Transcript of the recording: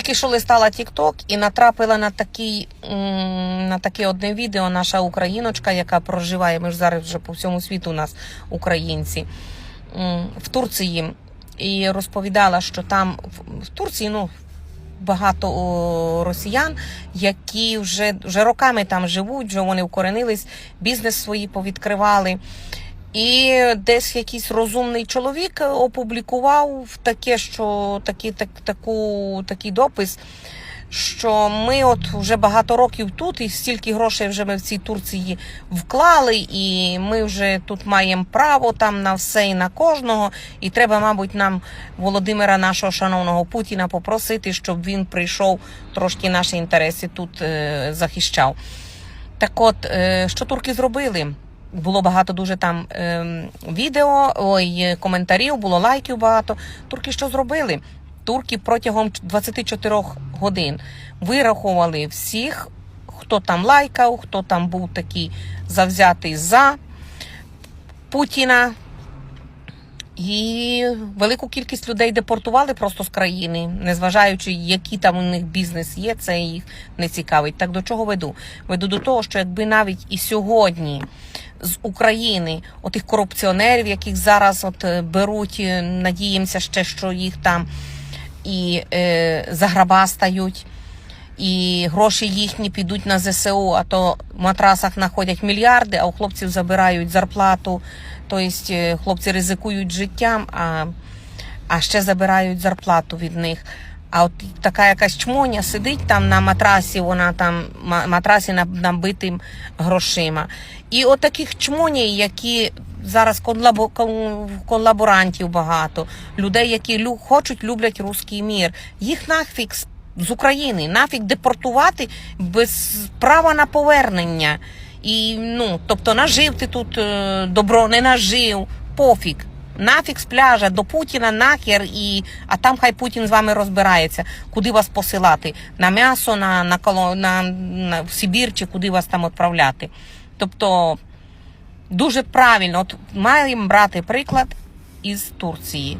Тільки що листала TikTok і натрапила на такий, на таке одне відео. Наша україночка, яка проживає, ми ж зараз вже по всьому світу у нас українці в Турції, і розповідала, що там в- Турції, ну. Багато росіян, які вже, вже роками там живуть, вже вони вкоренились, бізнес свої повідкривали. І десь якийсь розумний чоловік опублікував таке, що такий, так, таку, такий допис, що ми от вже багато років тут, і стільки грошей вже ми в цій Турції вклали, і ми вже тут маємо право там на все і на кожного. І треба, мабуть, нам Володимира, нашого шановного Путіна, попросити, щоб він прийшов трошки наші інтереси тут е, захищав. Так от, е, що турки зробили? Було багато дуже там ем, відео, ой, е, коментарів, було лайків багато. Турки що зробили? Турки протягом 24 годин вирахували всіх, хто там лайкав, хто там був такий завзятий за Путіна. І велику кількість людей депортували просто з країни, незважаючи, які там у них бізнес є, це їх не цікавить. Так до чого веду? Веду до того, що якби навіть і сьогодні з України отих корупціонерів, яких зараз от е, беруть, надіємося ще, що їх там і е, заграбастають, і гроші їхні підуть на ЗСУ, а то в матрасах знаходять мільярди, а у хлопців забирають зарплату. Тобто е, хлопці ризикують життям, а, а ще забирають зарплату від них. А от така якась чмоня сидить там на матрасі, вона там ма- матрасі набитим грошима. І от таких чмоній, які зараз колабо- колаборантів багато, людей, які хочуть, люблять руський мір, їх нафіг з- з України, нафіг депортувати без права на повернення. І ну, тобто нажив ти тут е, добро, не нажив, пофіг. Нафіг з пляжа до Путіна, нахер, і а там хай Путін з вами розбирається, куди вас посилати на м'ясо, на, на, коло- на, на Сибір чи куди вас там відправляти. Тобто дуже правильно, от маємо брати приклад із Турції.